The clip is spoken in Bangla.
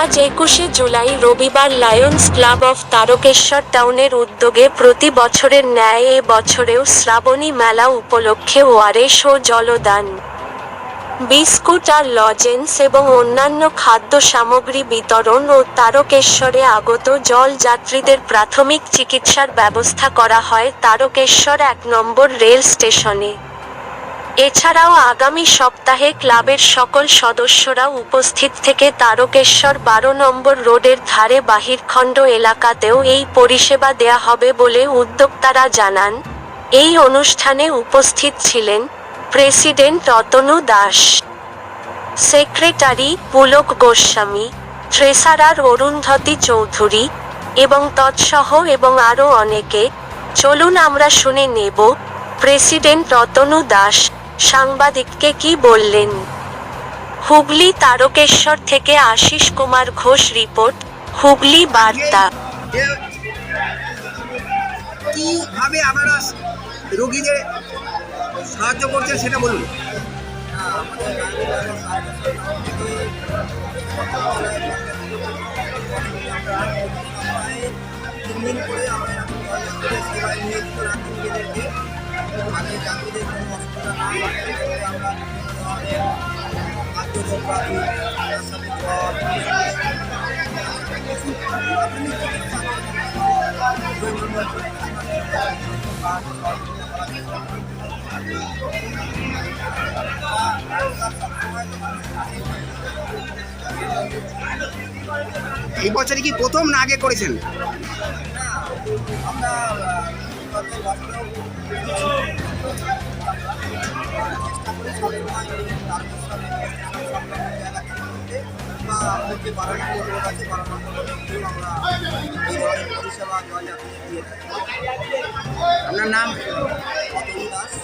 আজ একুশে জুলাই, রবিবার লায়ন্স ক্লাব অফ তারকেশ্বর টাউনের উদ্যোগে প্রতি বছরের ন্যায় এ বছরেও শ্রাবণী মেলা উপলক্ষে ওয়ারেস ও জলদান। বিস্কুট আর লজেন্স এবং অন্যান্য খাদ্য সামগ্রী বিতরণ ও তারকেশ্বরে আগত জল যাত্রীদের প্রাথমিক চিকিৎসার ব্যবস্থা করা হয় তারকেশ্বর এক নম্বর রেল স্টেশনে। এছাড়াও আগামী সপ্তাহে ক্লাবের সকল সদস্যরা উপস্থিত থেকে তারকেশ্বর বারো নম্বর রোডের ধারে বাহিরখণ্ড এলাকাতেও এই পরিষেবা দেয়া হবে বলে উদ্যোক্তারা জানান। এই অনুষ্ঠানে উপস্থিত ছিলেন president Ratanu Das, secretary Pulak Goswami treasurer Arundhati Chowdhury এবং তৎসহ এবং আরও অনেকে। চলুন আমরা শুনে নেব, প্রেসিডেন্ট রতনু দাস সাংবাদিককে কি বললেন? হুগলি তারকেশ্বর থেকে আশিস কুমার ঘোষ রিপোর্ট, হুগলি বার্তা। রোগীদের সাহায্য করছেন সেটা বলুন। তিনদিন করে আমরা সেবায় নিয়োজিত রাখি নিজেদেরকে যাতে যাত্রীদের কোনো অসুবিধা না হয় এই বছরে কি প্রথম না আগে করেছেন? আমরা સમાજ વાળા આપના નામ અતુલ દાસ